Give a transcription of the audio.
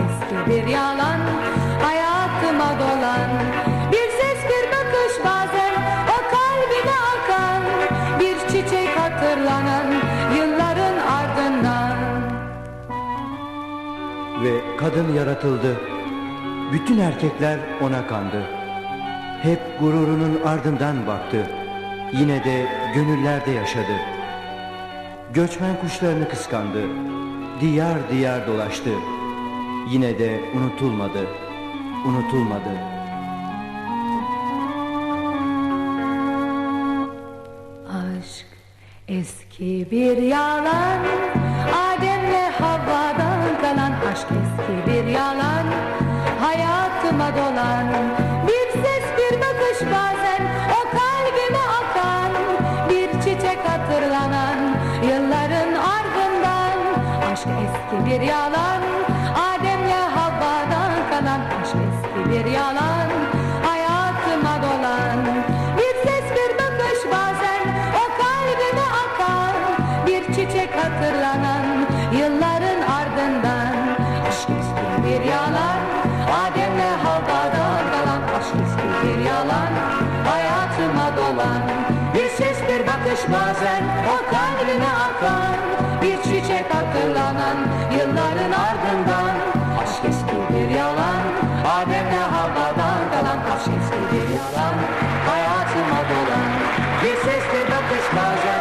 eski bir yalan Hayatıma dolan Bir ses bir bakış bazen O kalbime akan Bir çiçek hatırlanan Yılların ardından Ve kadın yaratıldı. Bütün erkekler ona kandı. Hep gururunun ardından baktı. Yine de gönüllerde yaşadı. Göçmen kuşlarını kıskandı. Diyar diyar dolaştı. Yine de unutulmadı. Unutulmadı. Aşk eski bir yalan Adem'le Havva'dan kalan Aşk eski bir yalan Hayatıma dolan Bir ses bir bakış bazen O kalbime akan Bir çiçek hatırlanan Yılların ardından Aşk eski bir yalan bir yalan. Adem'le Havva dalgalan Aşksız bir yalan. Hayatıma dolan Bir ses bir bakış bazen. O kalbime akan Bir çiçek hatırlanan Yılların ardından. Aşk eski bir yalan Adem'le Havva dalgalan Aşk eski bir yalan. Hayatıma dolan Bir ses bir bakış bazen.